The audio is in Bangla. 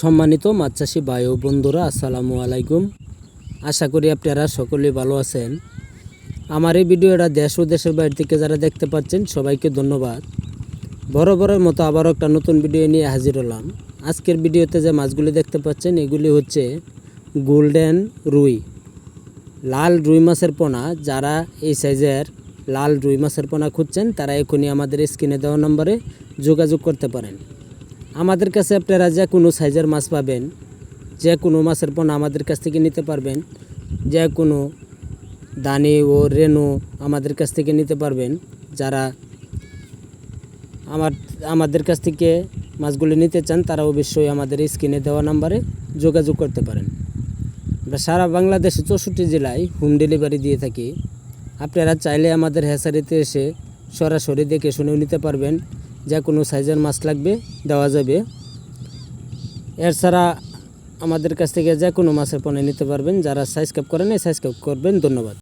সম্মানিত মাছ চাষি ও বন্ধুরা, আসসালামু আলাইকুম। আশা করি আপনারা সকলেই ভালো আছেন। আমার এই ভিডিওটা দেশ ও দেশের বাইরে থেকে যারা দেখতে পাচ্ছেন, সবাইকে ধন্যবাদ। বড় বড়ের মতো আবারও একটা নতুন ভিডিও নিয়ে হাজির হলাম। আজকের ভিডিওতে যে মাছগুলি দেখতে পাচ্ছেন, এগুলি হচ্ছে গোল্ডেন রুই। লাল রুই মাছের পোনা, যারা এই সাইজের লাল রুই মাছের পোনা খুঁজছেন, তারা এখনই আমাদের স্ক্রিনে দেওয়া নম্বরে যোগাযোগ করতে পারেন। আমাদের কাছে আপনারা যে কোনো সাইজের মাছ পাবেন, যে কোনো মাছের পণ্য আমাদের কাছ থেকে নিতে পারবেন, যে কোনো দানি ও রেনু আমাদের কাছ থেকে নিতে পারবেন, যারা আমার, আমাদের কাছ থেকে মাছগুলি নিতে চান, তারা অবশ্যই আমাদের স্ক্রিনে দেওয়া নাম্বারে যোগাযোগ করতে পারেন। আমরা সারা বাংলাদেশে চৌষট্টি জেলায় হোম ডেলিভারি দিয়ে থাকি। আপনারা চাইলে আমাদের হ্যাসারিতে এসে সরাসরি দেখে শুনেও নিতে পারবেন। যে কোনো সাইজের মাছ লাগবে, দেওয়া যাবে। এছাড়া আমাদের কাছ থেকে যে কোনো মাছের পণ্য নিতে পারবেন। যারা সাইজ কাপ করেন, এই সাইজ কাপ করবেন। ধন্যবাদ।